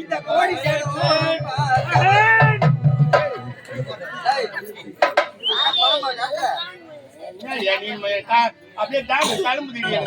இந்த கோடி அப்படியே தாங்க தழும்பு தெரியும்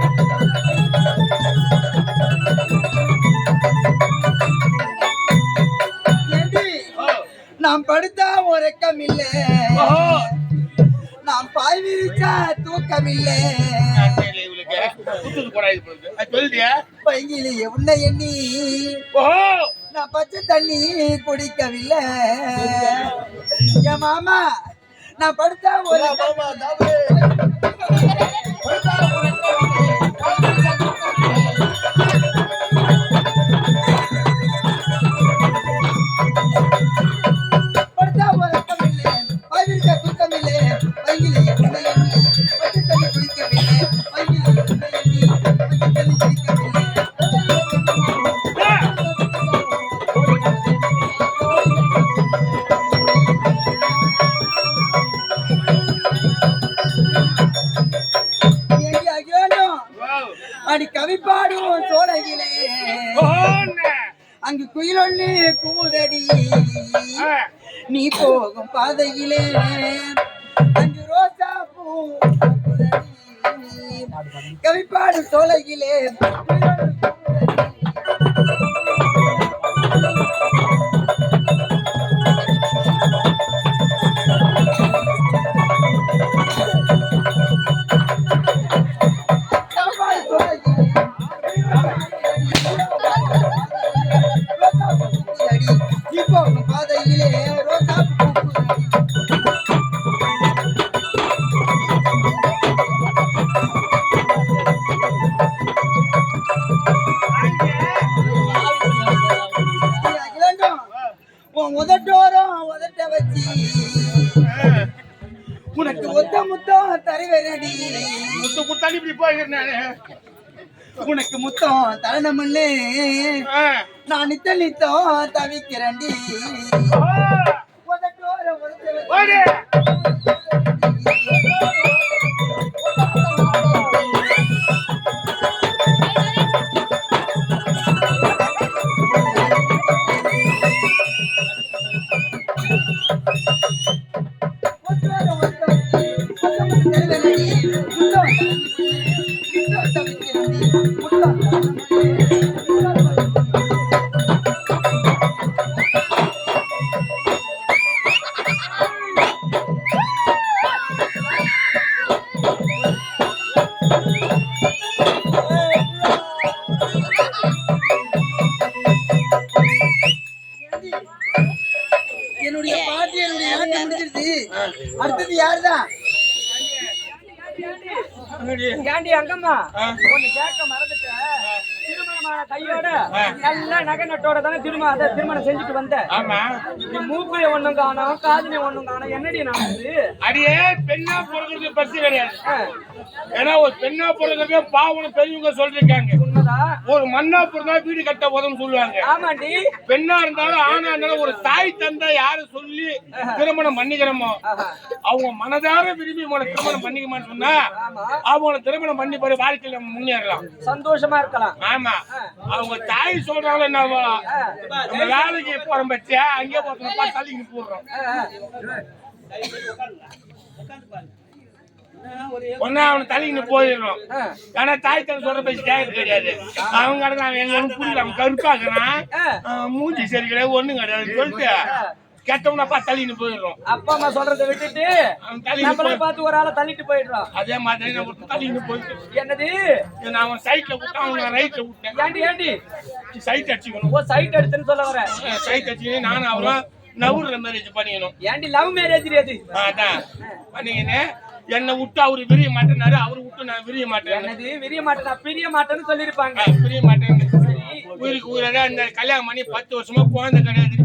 அது சொல்லுதியா? பைங்கிலி உன்னை எண்ணி நான் பச்சை தண்ணி குடிக்கவில்லை. என் மாமா நான் படுத்தா ஒரு நீ போகும் பாதையிலே அஞ்சு ரோசா பூ கவிப்பாடு கவி உனக்கு முத்தம் தரணமல்லு. நான் நித்த நித்தம் தவிக்கிறேன்டி. என்னுடைய பாட்டி என்னுடைய ஆட்டம் முடிஞ்சிருச்சு. அடுத்தது யாருதான் ஏண்டி அங்கம்மா. ஒண்ணு கேட்க மறந்துட்டேன். திருமணமான கையோட? நல்ல நகை நட்டோட தானே திருமணம் அத திருமணம் செஞ்சுட்டு வந்த ஆமா. நீ மூக்குல ஒண்ணும் காணோம் காதுல ஒண்ணும் காணோம். என்னடி நடந்தது அடியே பெண்ணா பிறகுறது பரிசு கிடையாது. ஏன்னா ஒரு பெண்ணா பிறகுறதே பாவம் பெரியவங்க சொல்லிருக்காங்க. ஒரு மண்ணா பிறந்தா வீடு கட்ட உதவும் சொல்லுவாங்க. ஆமாண்டி. பெண்ணா இருந்தாலும் ஆணா இருந்தாலும் ஒரு தாய் தந்தை யாரு சொல்லி திருமணம் பண்ணிக்கிறோமோ. அவங்க மனதார விரும்பி உங்களை திருமணம் பண்ணிக்கமான்னு சொன்னா ஆமா. அவங்கள திருமணம் பண்ணி போய் வாழ்க்கையில நம்ம முன்னேறலாம். சந்தோஷமா இருக்கலாம். ஆமா. அவங்க தாய் சொல்றாங்களோ நம்ம நம்ம வேலைக்கு போறோம் பச்சியா அங்கே போறோம் தள்ளிக்கு போடுறோம். ஒன்னா அவனை போயிடுறோம் ஆ. ஆனா தாய் தந்தை சொல்ற பேச்சு கேட்கறது கிடையாது அவங்க கடை நான் எங்க புரியல அவன் கருப்பாக்குறான். மூஞ்சி சரி கிடையாது ஒண்ணும் கிடையாது சொல்லிட்டு கெட்டவனப்பா தள்ளின்னு போயிடுறோம் அப்பா அம்மா சொல்றதை விட்டுட்டு அவன் நம்மளே பார்த்து ஒரு ஆளை தள்ளிட்டு போயிடுறோம். அதே மாதிரி நான் ஒரு தள்ளின்னு போயிட்டு என்னது? நான் அவன் சைட்ல விட்டான் அவன் ரைட்ல விட்டேன். ஏண்டி ஏண்டி? சைட் அடிச்சுக்கணும். ஓ சைட் எடுத்துன்னு சொல்ல வர. சைட் அடிச்சுக்கணும் நானும் அவரும் நவுற மேரேஜ் பண்ணிக்கணும். ஏன்டி லவ் மேரேஜ் அது? அதான். பண்ணிக்கின்னு என்னை விட்டு அவரு விரிய மாட்டேனாரு அவரு விட்டு நான் விரிய மாட்டேன். விரிய மாட்டேன் பிரிய மாட்டேன்னு சொல்லிருப்பாங்க விரிய மாட்டேன். உயிருக்கு உயிராக அந்த கல்யாணம் பண்ணி பத்து வருஷமா குழந்தை கிடையாது.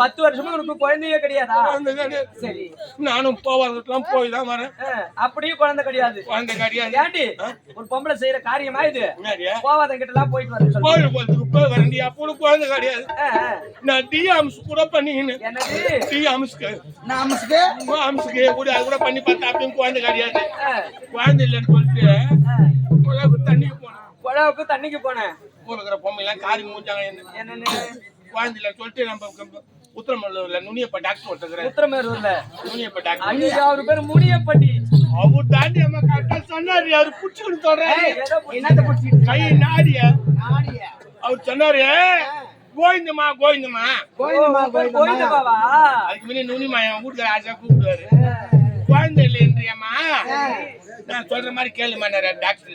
பத்து வருஷமா உனக்கு குழந்தையே கிடையாதா? சரி. நானும் போவாதெல்லாம் போய் தான் வரேன். அப்படியும் குழந்தை கிடையாது. குழந்தை கிடையாது. ஏன்டி ஒரு பொம்பளை செய்யற காரியமா இது? போவாத கிட்ட எல்லாம் போயிட்டு சொல்லு. கோயில் போறதுக்கு போய் வரண்டி அப்போ குழந்தை கிடையாது. நான் டி அம்ஸ் கூட பண்ணிக்கின்னு என்னது? டி அம்ஸ்க்கு நான் அம்சுக்கு அம்ஸ்க்கு கூட அது கூட பண்ணி பார்த்தா அப்பயும் குழந்தை கிடையாது. குழந்தை இல்லைன்னு சொல்லிட்டு தண்ணிக்கு போனேன். குழாவுக்கு தண்ணிக்கு போனேன். ஊர்ல இருக்கிற பொம்மைலாம் காரி மூஞ்சாங்க என்ன என்னன்னு குழந்தை இல்லைன்னு சொல்லிட்டு நம்ம உத்தரமல்லூர்ல நுனியப்ப டாக்டர் ஒருத்தர் உத்தரமேரூர்ல நுனியப்ப டாக்டர் ஐயோ அவர் பேர் முனியப்பட்டி. அவர் தாண்டி அம்மா கரெக்டா சொன்னாரு. அவரு புடிச்சுன்னு சொல்றாரு. ஏதோ என்னத்த பிடிச்சிட்டு கை நாடிய. அவர் சொன்னாரு கோவிந்தம்மா கோவிந்தம்மா. கோயிந்தமா கோயிந்தமாவா அதுக்கு முன்னாடி நுனிமா என் வீட்டுக்கு ஆசா கூப்பிடுவாரு. குழந்தை இல்லைன்றியம்மா நான் சொல்ற மாதிரி கேளுமா டாக்டர்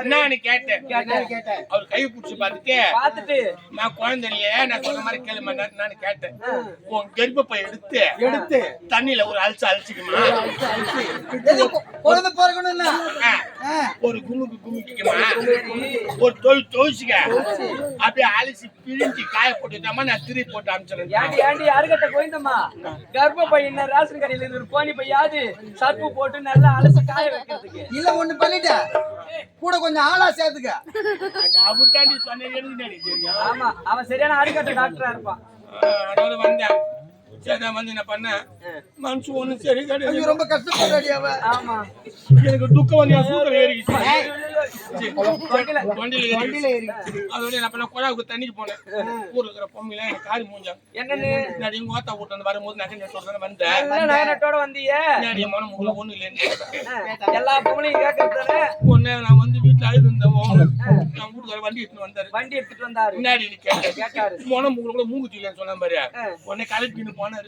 என்னன்னு கேட்டேன். அவர் கை பிடிச்சி பார்த்துட்டு பார்த்துட்டு. நான் குழந்தை இல்லையே நான் சொல்ற மாதிரி கேளுமா நான் கேட்டேன். உன் கர்ப்பப்பை எடுத்து எடுத்து. தண்ணியில ஒரு அலசு அலசிக்குமா குழந்தை பிறக்கணும்னா ஒரு குமுக்கு குமுக்கிக்குமா ஒரு தொய் தொய்ச்சிக்க அப்படியே அலசி பிரிஞ்சு காய போட்டுட்டாமா நான் திருப்பி போட்டு அனுப்பிச்சிடுறேன். யாருக்கிட்ட கோயிந்தம்மா? கர்ப்ப பையன் ரேஷன் கடையில இருந்து ஒரு கோணி பையாது சர்ப்பு போட்டு நல்லா அலசி காய வைக்கிறதுக்கு இல்ல ஒண்ணு பண்ணிட்ட. கூட கொஞ்சம் ஆளா சேர்த்துக்க. அவன் சரியான அடிக்கட்ட டாக்டரா இருப்பான். வந்தேன். வந்து என்ன பண்ணேன் மனசு ஒண்ணும் சரி கிடையாது. ரொம்ப கஷ்டப்படுறாடி அவ. ஆமா. எனக்கு துக்கம் வந்து என் சூத்திரம் ஏறிக்கிச்சு. வண்டியில வண்டியில ஏறிக்கிச்சு அதோட என்ன பண்ண? குழாவுக்கு தண்ணிக்கு போனேன். ஊர்ல இருக்கிற பொம்மையில எனக்கு காரி மூஞ்சான் என்னன்னு நான் எங்க ஓத்தா வீட்டு வந்து வரும்போது நகை நெட்டோட வந்தேன். நகனத்தோட வந்தியே. என் மனம் உங்களை ஒண்ணு இல்லைன்னு எல்லா கேட்கறதானே ஒண்ணு நான் வந்து அழுது இருந்தேன் நான் வீட்டுக்கு வண்டி எடுத்துன்னு வந்தாரு. வண்டி எடுத்துட்டு வந்தாரு. கேட்டேன் கேட்டாரு. மனம் உங்களை கூட மூங்குத்தி இல்லைன்னு சொன்ன பாரு. உடனே கலப்பின்னு போனாரு.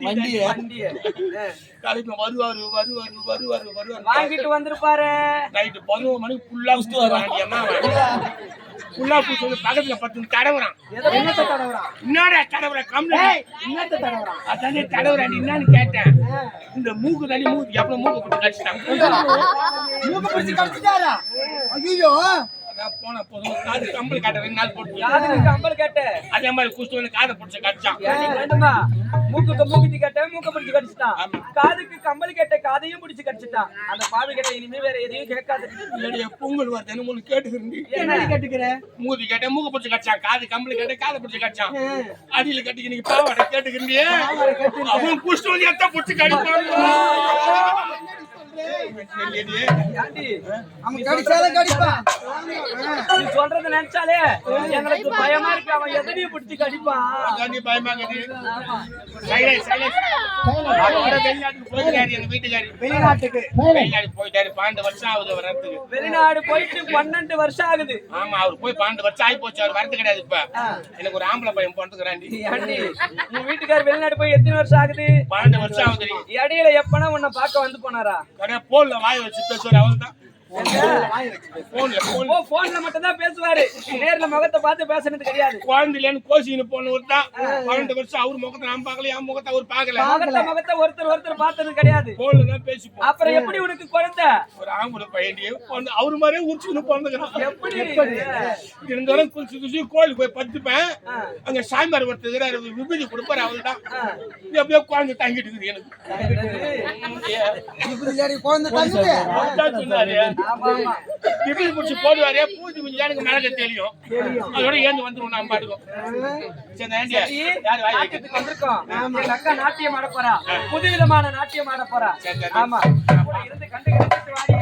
வண்டி வண்டிய. ஆ. கலப்பி வருவாரு வருவாரு வருவாரு வருவாரு. வாங்கிட்டு வந்திருப்பாரு. நைட்டு பதினோரு மணிக்கு ஃபுல்லா குஸ்து ஃபுல்லா குஸ்து வந்து பக்கத்துல பத்து தடவுறான் என்னத்த தடவுறான் என்னடா தடவுற கம்மியா என்னத்த தடவுறான் அதானே தடவுறான் என்னன்னு கேட்டேன். இந்த மூக்கு தண்ணி மூக்கு எப்ப மூக்கு போட்டு கடிச்சிட்டான். மூக்க பிடிச்சு கடிச்சிட்டாரா? ஐயோ போன போதும் காது கம்பல் காட்ட ரெண்டு நாள் போட்டு யாருக்கு கம்பல் கேட்ட? அதே மாதிரி குஸ்து வந்து காதை பிடிச்ச கடிச்சான். வேண்டுமா மூக்குக்கு மூக்குத்தி கேட்ட மூக்க பிடிச்சு கடிச்சிட்டான். காதுக்கு கம்பல் கேட்ட காதையும் பிடிச்சு கடிச்சிட்டான். அந்த பாவி கேட்ட இனிமே வேற எதையும் கேட்காது. என்னுடைய பொங்கல் வருதுன்னு ஒண்ணு கேட்டுக்கிறேன் என்ன கேட்டுக்கிற? மூதி கேட்ட மூக்கு பிடிச்சி கடிச்சான். காது கம்பல் கேட்ட காதை பிடிச்சி கடிச்சான். அடியில கட்டிக்கு நீங்க பாவாடை கேட்டுக்கிறீங்க அவன் குஸ்து வந்து எத்த பிடிச்சி கடிப்பான்? ஏண்டி அவன் கடிச்சாலும் கடிப்பான் நீ சொல்றத நினைச்சாலே எங்களுக்கு பயமா இருக்கு அவன் எதனையும் பிடிச்சு கடிப்பான் அதாண்டி பயமா இருக்குது. ஆமா சைலன்ஸ், சைலன்ஸ். அவரோட வெளிநாட்டுக்கு போயிட்டாரு பன்னெண்டு வருஷம் ஆகுது அவர் வரதுக்கு. வெளிநாடு போயிட்டு பன்னெண்டு வருஷம் ஆகுது ஆமா, அவர் போய் பன்னெண்டு வருஷம் ஆகி போச்சு, அவர் வரது கிடையாது இப்ப. எனக்கு ஒரு ஆம்பளை பையன் பிறந்துக்கிறான்டி. ஏண்டி உன் வீட்டுக்கார் வெளிநாடு போய் எத்தனை வருஷம் ஆகுது பன்னெண்டு வருஷம் ஆகுதுடி. இடையில எப்பனா உன்னை பார்க்க வந்து போனாரா கடை வாய வச்சு பேசுவாரு, அவர்தான். தான் போன்ல. மட்டும் தான் பேசுவாரு நேர்ல முகத்தை பார்த்து பேசுனது கிடையாது குழந்தை இல்லைன்னு கோசின்னு போனவர் தான். பன்னெண்டு வருஷம் அவர் முகத்தை நான் பார்க்கல, என் முகத்தை அவர் பார்க்கல. முகத்தை முகத்தை ஒருத்தர் ஒருத்தர் பார்த்தது கிடையாது. போன்ல தான் பேசிப்போம். அப்புறம் எப்படி உனக்கு குழந்தை? ஒரு ஆம்பளை பிறந்து- அவரு மாதிரியே உரிச்சுக்கின்னு பிறந்துக்கிறான். எப்படி? இருந்தாலும் குளிச்சு குளிச்சு கோயிலுக்கு போய் படுத்துப்பேன். அங்க சாமியார் ஒருத்தர் அவர் விபூதி கொடுப்பாரு அவர்தான். எப்படியோ குழந்தை தங்கிட்டு இருக்குது எனக்கு. குழந்தை தங்குது விபூதி குடிச்சு போடுவாரு பூஜை முடிஞ்சா எனக்கு மிளக தெரியும். அதோட ஏந்து வந்துருவோம் நான் பாட்டுக்கும் சரி. யார் வாய் வைக்கிறது நாட்டியத்துக்கு வந்திருக்கோம். எங்க அக்கா நாட்டியம் ஆட போறா. புது விதமான நாட்டியம் ஆட போறா. ஆமா. இருந்து கண்டு கண்டு